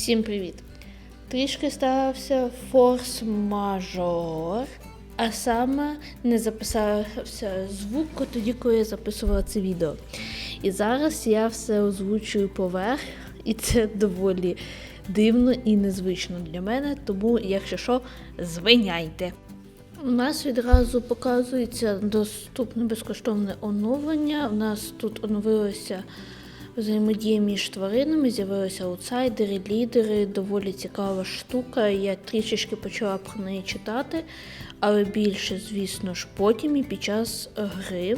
Всім привіт! Трішки стався форс-мажор, а саме не записався звук тоді, коли я записувала це відео. І зараз я все озвучую поверх, і це доволі дивно і незвично для мене, тому, якщо що, звиняйте. У нас відразу показується доступне безкоштовне оновлення. У нас тут оновилося взаємодія між тваринами, з'явилися аутсайдери, лідери, доволі цікава штука. Я трішечки почала про неї читати, але більше, звісно ж, потім і під час гри.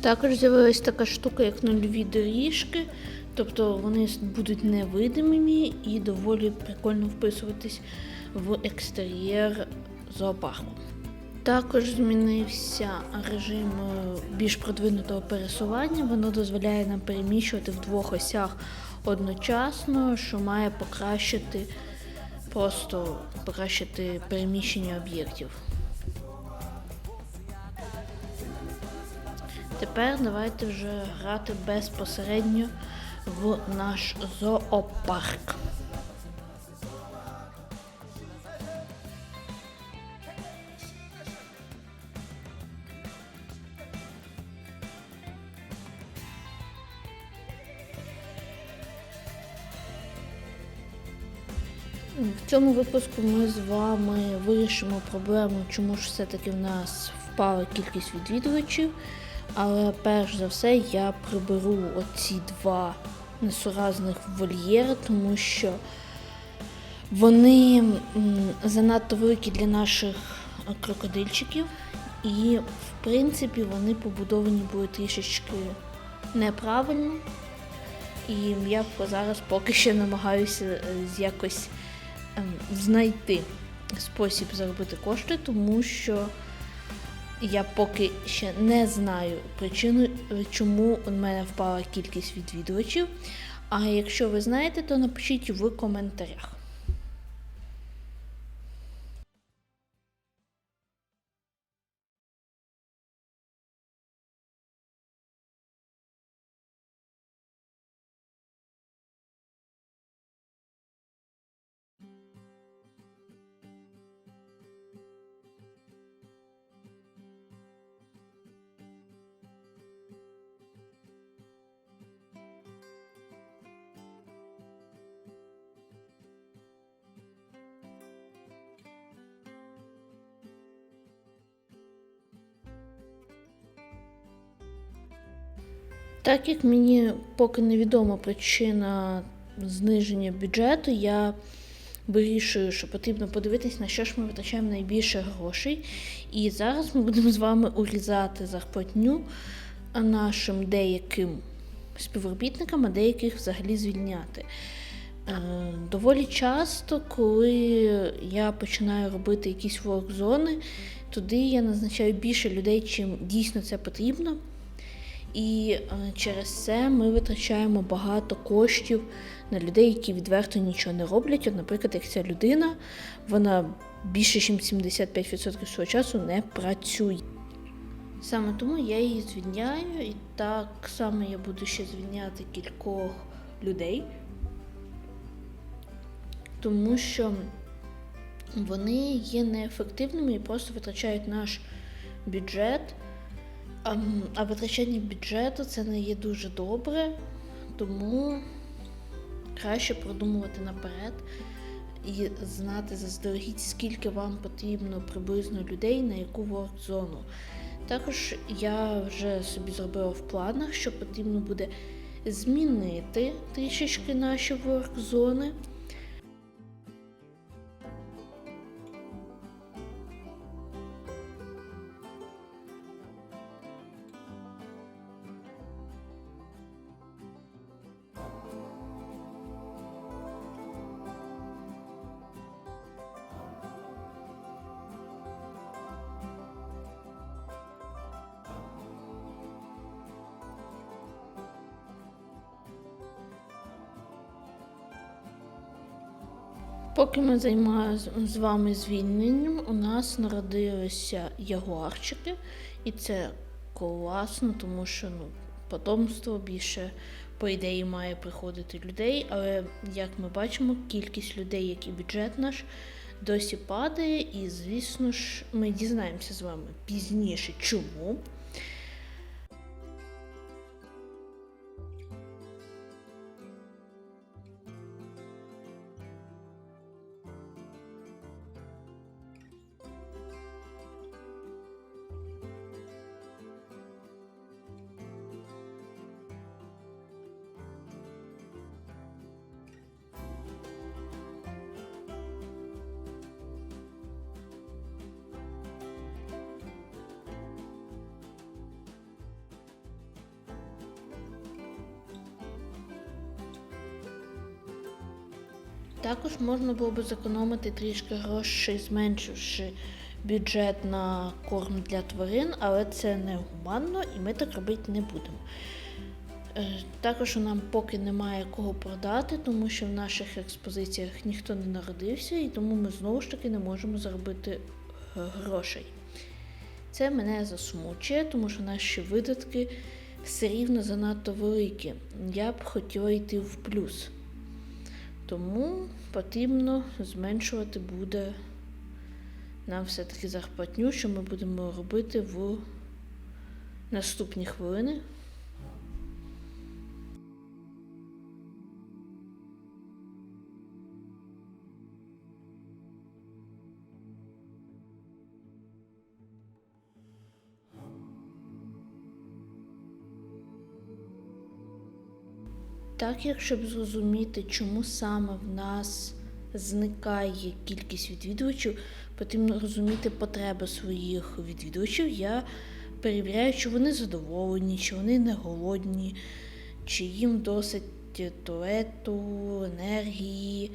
Також з'явилася така штука, як нульові доріжки, тобто вони будуть невидимими і доволі прикольно вписуватись в екстер'єр зоопарку. Також змінився режим е, більш продвинутого пересування. Воно дозволяє нам переміщувати в двох осях одночасно, що має покращити просто покращити переміщення об'єктів. Тепер давайте вже грати безпосередньо в наш зоопарк. Цьому випуску ми з вами вирішимо проблему, чому ж все-таки в нас впала кількість відвідувачів. Але перш за все я приберу оці два несуразних вольєри, тому що вони занадто великі для наших крокодильчиків, і, в принципі, вони побудовані були трішечки неправильно. І я зараз поки що намагаюся е, якось знайти спосіб заробити кошти, тому що я поки ще не знаю причину, чому у мене впала кількість відвідувачів. А якщо ви знаєте, то напишіть в коментарях. Так як мені поки невідома причина зниження бюджету, я вирішую, що потрібно подивитись, на що ж ми витрачаємо найбільше грошей. І зараз ми будемо з вами урізати зарплатню нашим деяким співробітникам, а деяких взагалі звільняти. Е, Доволі часто, коли я починаю робити якісь ворк-зони, туди я назначаю більше людей, чим дійсно це потрібно. І е, через це ми витрачаємо багато коштів на людей, які відверто нічого не роблять. От, наприклад, як ця людина, вона більше, ніж 75% свого часу не працює. Саме тому я її звільняю, і так само я буду ще звільняти кількох людей, тому що вони є неефективними і просто витрачають наш бюджет. А, а витрачання бюджету це не є дуже добре, тому краще продумувати наперед і знати заздалегідь, скільки вам потрібно приблизно людей на яку ворк-зону. Також я вже собі зробила в планах, що потрібно буде змінити трішечки наші ворк-зони. Поки ми займаємося з вами звільненням, у нас народилися ягуарчики, і це класно, тому що ну, потомство більше, по ідеї, має приходити людей. Але як ми бачимо, кількість людей, як і бюджет наш, досі падає, і, звісно ж, ми дізнаємося з вами пізніше, чому. Також можна було б зекономити трішки грошей, зменшивши бюджет на корм для тварин, але це не гуманно і ми так робити не будемо. Е, Також нам поки немає кого продати, тому що в наших експозиціях ніхто не народився, і тому ми знову ж таки не можемо заробити е, грошей. Це мене засмучує, тому що наші видатки все рівно занадто великі. Я б хотіла йти в плюс. Тому потрібно зменшувати буде нам все-таки зарплатню, що ми будемо робити в наступні хвилини. Так, як щоб зрозуміти, чому саме в нас зникає кількість відвідувачів, потрібно розуміти потреби своїх відвідувачів. Я перевіряю, чи вони задоволені, чи вони не голодні, чи їм досить туалету, енергії,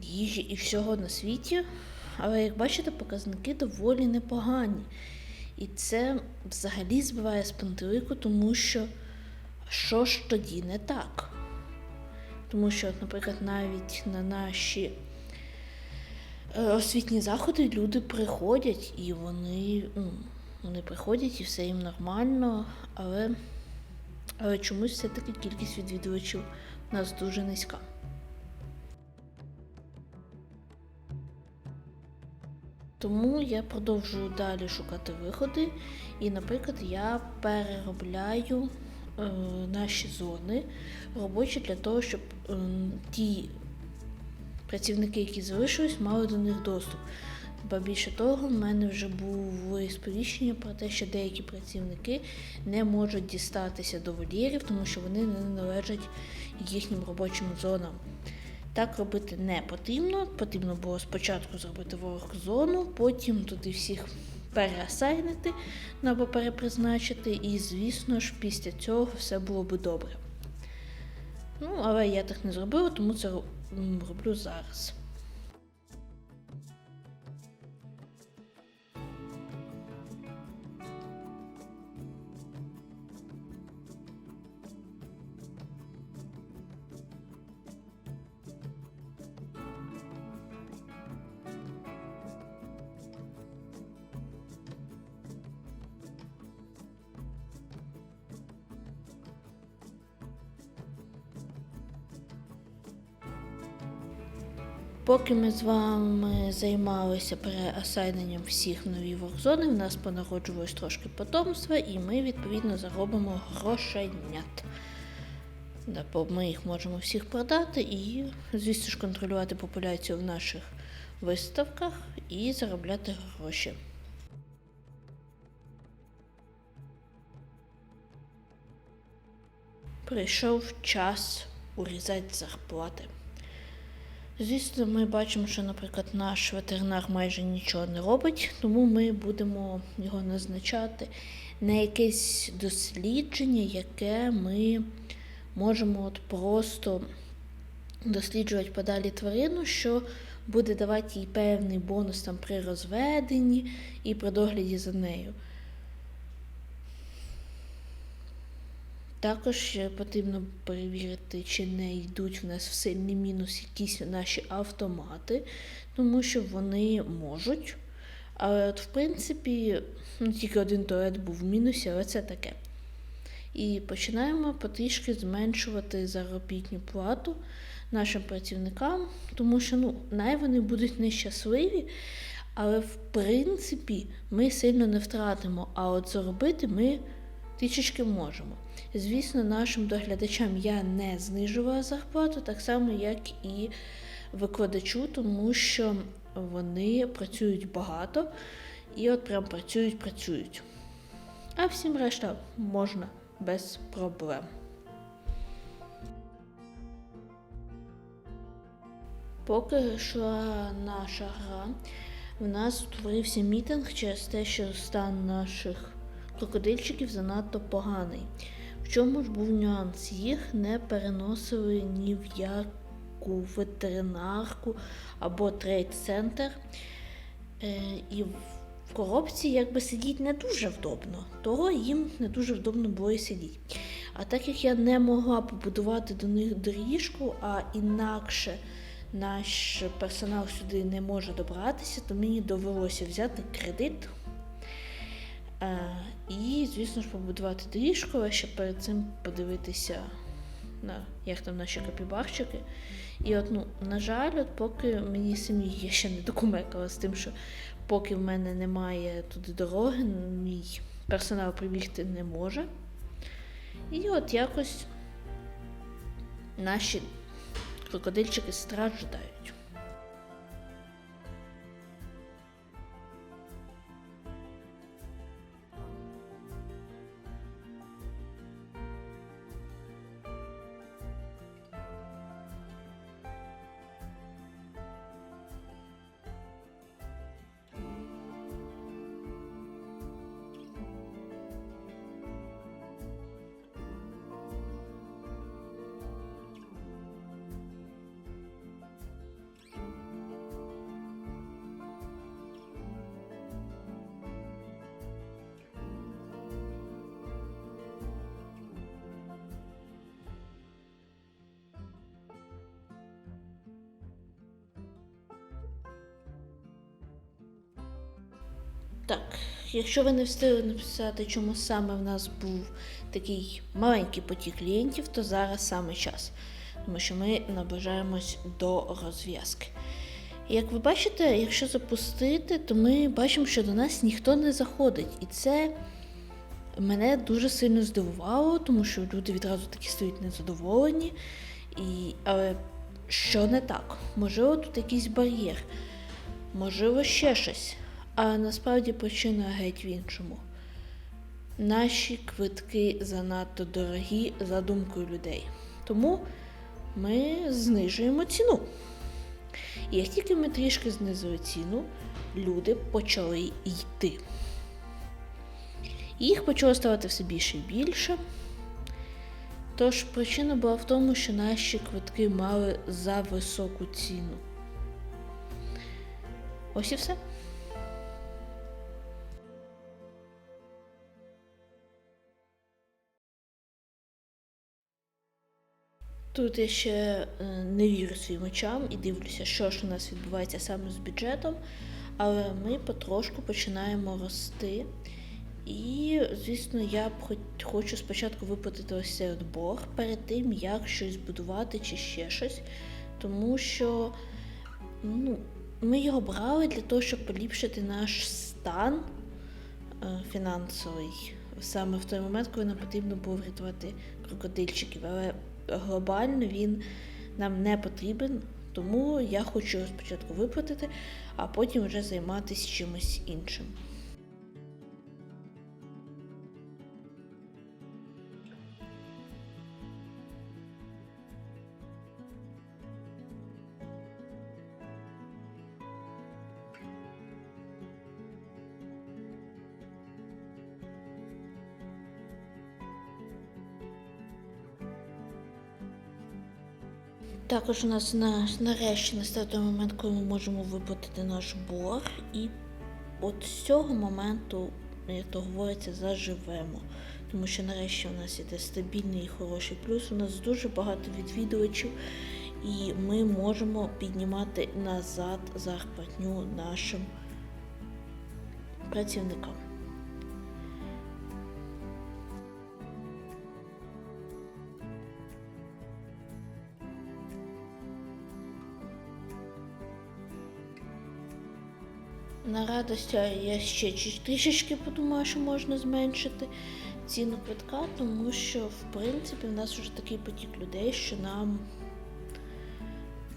їжі і всього на світі. Але як бачите, показники доволі непогані. І це взагалі збиває з пантелику, тому що що ж тоді не так? Тому що, наприклад, навіть на наші е, освітні заходи люди приходять і вони, ну, вони приходять і все їм нормально, але, але чомусь все-таки кількість відвідувачів у нас дуже низька. Тому я продовжую далі шукати виходи. І, наприклад, я переробляю наші зони робочі для того, щоб е, ті працівники, які залишились, мали до них доступ. Ба більше того, в мене вже було сповіщення про те, що деякі працівники не можуть дістатися до вольєрів, тому що вони не належать їхнім робочим зонам. Так робити не потрібно. Потрібно було спочатку зробити ворк-зону, потім туди всіх переасайнити або перепризначити, і, звісно ж, після цього все було би добре. Ну, але я так не зробила, тому це роблю зараз. Поки ми з вами займалися переасайненням всіх нові воркзони, в нас понароджувалось трошки потомства, і ми відповідно заробимо грошенят. Бо ми їх можемо всіх продати і, звісно ж, контролювати популяцію в наших виставках і заробляти гроші. Прийшов час урізати зарплати. Звісно, ми бачимо, що, наприклад, наш ветеринар майже нічого не робить, тому ми будемо його назначати на якесь дослідження, яке ми можемо от просто досліджувати подалі тварину, що буде давати їй певний бонус там при розведенні і при догляді за нею. Також потрібно перевірити, чи не йдуть в нас в сильний мінус якісь наші автомати, тому що вони можуть, Але от, в принципі, ну, тільки один туалет був в мінусі, але це таке. І починаємо потрішки зменшувати заробітну плату нашим працівникам, тому що ну, най вони будуть нещасливі, але в принципі ми сильно не втратимо, а от заробити ми трішечки можемо. Звісно, нашим доглядачам я не знижувала зарплату, так само, як і викладачу, тому що вони працюють багато і от прям працюють, працюють. А всім решта можна без проблем. Поки йшла наша гра, в нас утворився мітинг через те, що стан наших крокодильчиків занадто поганий. В чому ж був нюанс? Їх не переносили ні в яку ветеринарку або трейд-центр. Е, і в коробці якби сидіти не дуже вдобно, того їм не дуже вдобно було і сидіти. А так як я не могла побудувати до них доріжку, а інакше наш персонал сюди не може добратися, то мені довелося взяти кредит. Е, і, звісно ж, побудувати доріжку, а ще перед цим подивитися, на, як там наші капібарчики. І от, ну, на жаль, от поки мені самі я ще не докумекала з тим, що поки в мене немає туди дороги, мій персонал прибігти не може. І от якось наші крокодильчики страждають. Так, якщо ви не встигли написати, чому саме в нас був такий маленький потік клієнтів, то зараз саме час, тому що ми наближаємось до розв'язки. Як ви бачите, якщо запустити, то ми бачимо, що до нас ніхто не заходить. І це мене дуже сильно здивувало, тому що люди відразу такі стають незадоволені. І... Але що не так? Можливо, тут якийсь бар'єр, можливо, ще щось. А насправді причина геть в іншому. Наші квитки занадто дорогі за думкою людей. Тому ми знижуємо ціну. І як тільки ми трішки знизили ціну, люди почали йти. Їх почало ставати все більше і більше. Тож причина була в тому, що наші квитки мали за високу ціну. Ось і все. Тут я ще е, не вірю своїм очам і дивлюся, що ж у нас відбувається саме з бюджетом, але ми потрошку починаємо рости. І, звісно, я б хоч хочу спочатку виплатити ось цей от борг перед тим, як щось будувати чи ще щось. Тому що ну, ми його брали для того, щоб поліпшити наш стан е, фінансовий саме в той момент, коли нам потрібно було врятувати крокодильчиків. Але глобально він нам не потрібен, тому я хочу спочатку виплатити, а потім вже займатися чимось іншим. Також у нас на, нарешті настав той момент, коли ми можемо виплатити наш борг, і от з цього моменту, як то говориться, заживемо. Тому що нарешті у нас іде стабільний і хороший плюс. У нас дуже багато відвідувачів, і ми можемо піднімати назад зарплатню нашим працівникам. На радості я ще трішечки подумаю, що можна зменшити ціну квитка, тому що в принципі в нас вже такий потік людей, що нам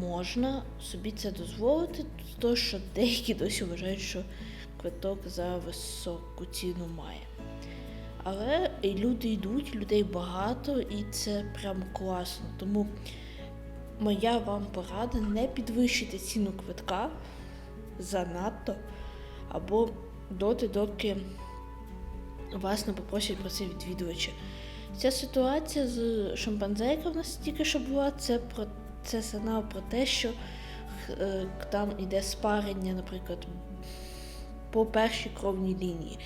можна собі це дозволити, то що деякі досі вважають, що квиток за високу ціну має. Але люди йдуть, людей багато, і це прям класно. Тому моя вам порада не підвищити ціну квитка занадто, або доти, доки вас не попросять про це відвідувачі. Ця ситуація з шимпанзе, яка в нас тільки що була, це про це сигнал про те, що е, там іде спарення, наприклад, по першій кровній лінії.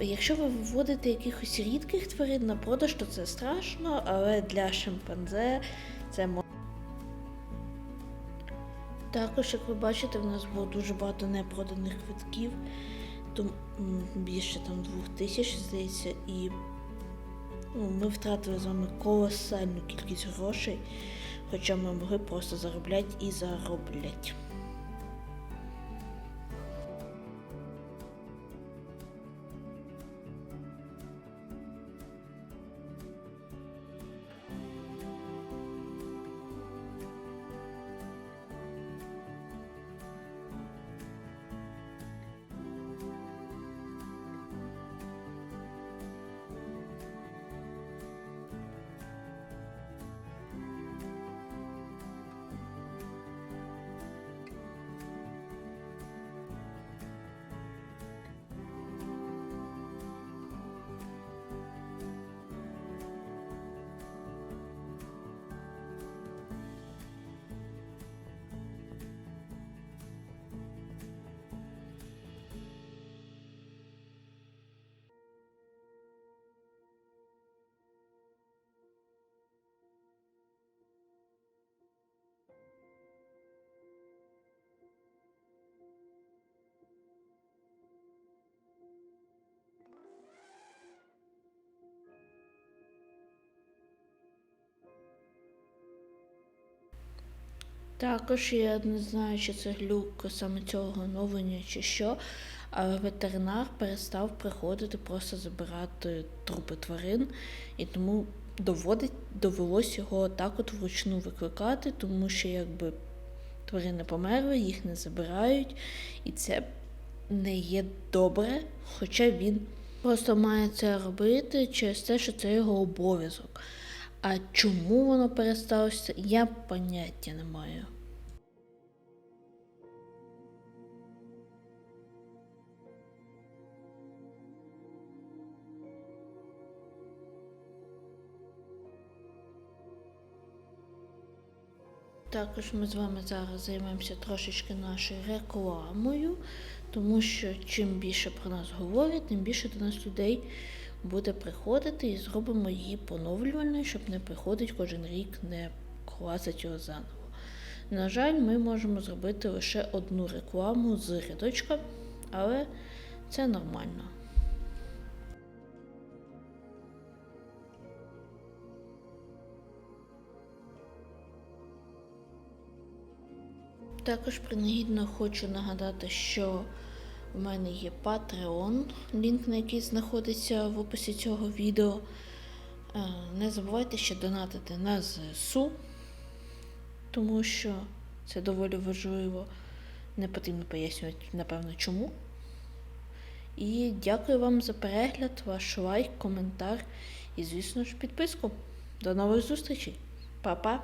Якщо ви виводите якихось рідких тварин на продаж, то це страшно, але для шимпанзе це може. Також, як ви бачите, в нас було дуже багато непроданих квитків, то більше там двох тисяч, здається, і ну, ми втратили з вами колосальну кількість грошей, хоча ми могли просто заробляти і зароблять. Також я не знаю, чи це глюк саме цього оновлення чи що, але ветеринар перестав приходити просто забирати трупи тварин, і тому доводить, довелось його так от вручну викликати, тому що якби тварини померли, їх не забирають, і це не є добре, хоча він просто має це робити через те, що це його обов'язок. А чому воно пересталося, я поняття не маю. Також ми з вами зараз займемося трошечки нашою рекламою, тому що чим більше про нас говорять, тим більше до нас людей буде приходити і зробимо її поновлювальною, щоб не приходить кожен рік, не класить його заново. На жаль, ми можемо зробити лише одну рекламу з рядочка, але це нормально. Також принагідно хочу нагадати, що в мене є Patreon, лінк на який знаходиться в описі цього відео. Е, Не забувайте ще донатити на ЗСУ, тому що це доволі важливо. Не потрібно пояснювати, напевно, чому. І дякую вам за перегляд, ваш лайк, коментар і, звісно ж, підписку. До нових зустрічей. Па-па!